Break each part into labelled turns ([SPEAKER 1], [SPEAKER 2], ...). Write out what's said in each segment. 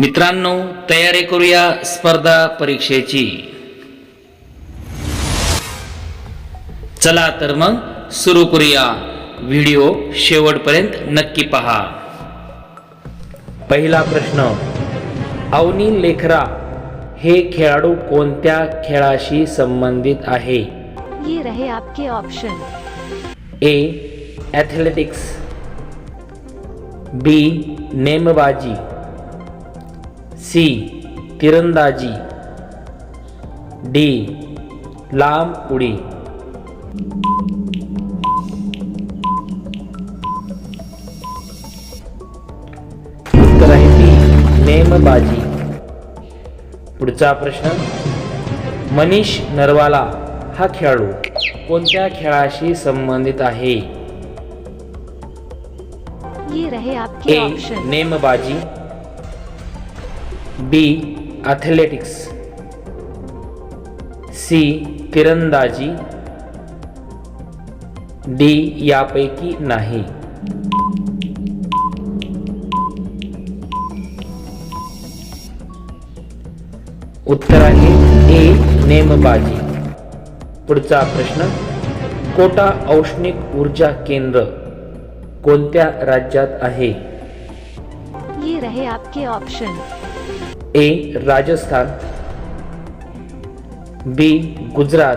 [SPEAKER 1] मित्रांनो तयारी करूया स्पर्धा परीक्षेची. चला तर मग सुरू करूया. व्हिडिओ शेवटपर्यंत नक्की पहा. पहिला प्रश्न अवनी लेखरा हे खेळाडू कोणत्या खेळाशी संबंधित आहे?
[SPEAKER 2] ये रहे आपके ऑप्शन
[SPEAKER 1] ए ॲथलेटिक्स बी नेमबाजी. सी. तिरंदाजी. डी. लांब उडी. उत्तर आहे नेमबाजी. पुढचा प्रश्न. मनीष नरवाला हा खेळाडू कोणत्या खेळाशी संबंधित आहे?
[SPEAKER 2] ये रहे आपके
[SPEAKER 1] ए.
[SPEAKER 2] ऑप्शन
[SPEAKER 1] नेमबाजी. बी ॲथलेटिक्स सी तिरंदाजी. डी यापैकी नाही. उत्तर आहे ए नेमबाजी. पुढचा प्रश्न कोटा औष्णिक ऊर्जा केंद्र कोणत्या राज्यात आहे?
[SPEAKER 2] ये रहे आपके option
[SPEAKER 1] A Rajasthan. B Gujarat.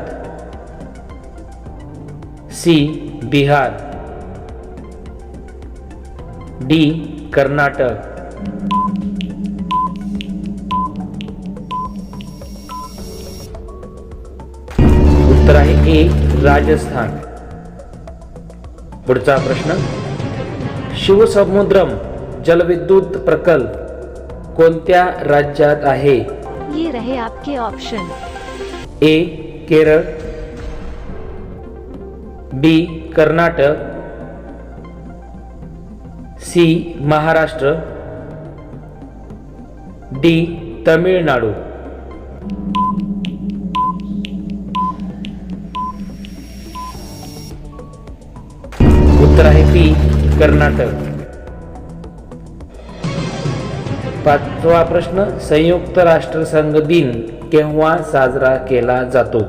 [SPEAKER 1] C Bihar. D Karnataka. उत्तर आहे ए राजस्थान. पुढचा प्रश्न. शिवसमुद्रम जलविद्युत प्रकल्प. कोणत्या राज्यात आहे?
[SPEAKER 2] ये रहे आपके option
[SPEAKER 1] A Kerala. B Karnataka. C Maharashtra. D Tamil Nadu. उत्तर आहे बी कर्नाटक. पाचवा प्रश्न संयुक्त राष्ट्रसंघ दिन केव्हा साजरा केला जातो?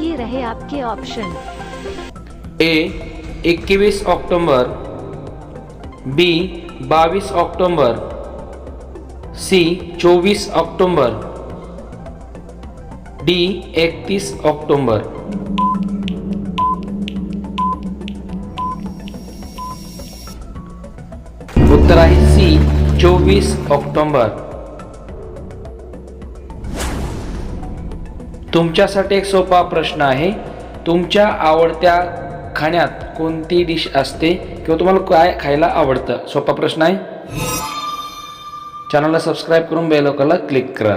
[SPEAKER 2] ये रहे आपके ऑप्शन
[SPEAKER 1] ए एकवीस ऑक्टोंबर. बी बावीस ऑक्टोंबर. सी चोवीस ऑक्टोंबर. डी एकतीस ऑक्टोंबर. चोवीस ऑक्टोंबर. तुमच्यासाठी एक सोपा प्रश्न आहे. तुमच्या आवडत्या खाण्यात कोणती डिश असते किंवा तुम्हाला काय खायला आवडतं? सोपा प्रश्न आहे. चॅनलला सबस्क्राईब करून बेल क्लिक करा.